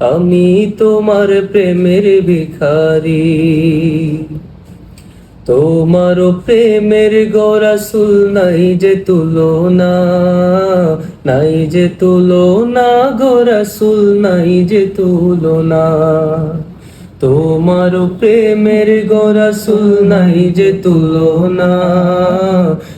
আমি তোমার প্রেমের ভিখারি। তোমার প্রেমের গোরাসুল নাই যে তুলনা, নাই যে তুলনা গোরাসুল নাই যে তুলনা। তোমার প্রেমের গোরাসুল নাই যে তুলনা,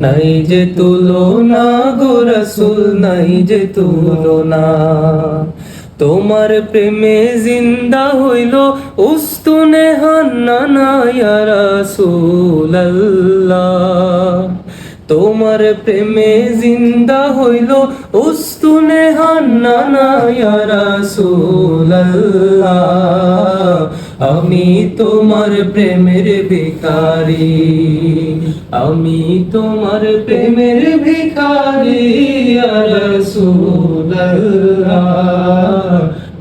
নাই যে তুলনা গোরাসুল নাই যে তুলনা। তোমার প্রেমে জিন্দা হইল উস্তুনে হান্না রাসূলুল্লাহ। তোমার প্রেমে জিন্দা হইল উস্তুনে হান্না রাসূলুল্লাহ। আমি তোমার প্রেমের ভিখারি। আমি তোমার প্রেমের রসুল্লাহ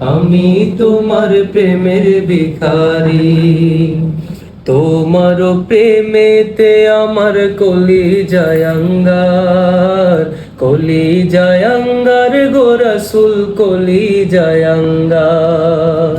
আমি তোমার প্রেমের ভিখারি। তোমার প্রেমেতে আমার কলি জয়ঙ্গার কলি জয়ঙ্গার গোরসুল কলি জয়ঙ্গার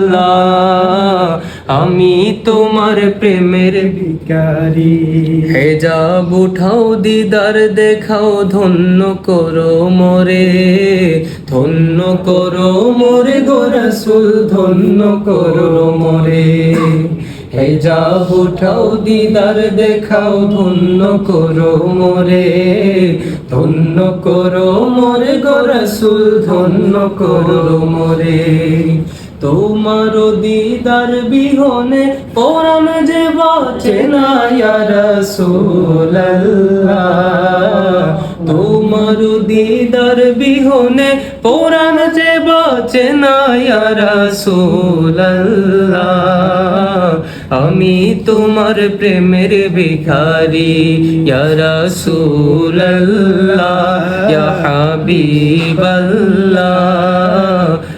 আমি তোমার প্রেমের ভিকারি হেজাব উঠাও দিদার, দেখাও ধন্য করো মোরে। ধন্য করো মোরে গো রসুল, ধন্য করো মোরে। হেজাব উঠাও দিদার, দেখাও ধন্য করো মোরে। ধন্য করো মোরে গো রসুল, ধন্য করো মোরে। তোমার দিদার বিহনে পরাণ যে বাঁচে না তোমার দিদার বিহনে পরাণ যে বাঁচে না আমি তোমার প্রেমের ভিখারি রসুল্লাহ হাবিবাল্লাহ।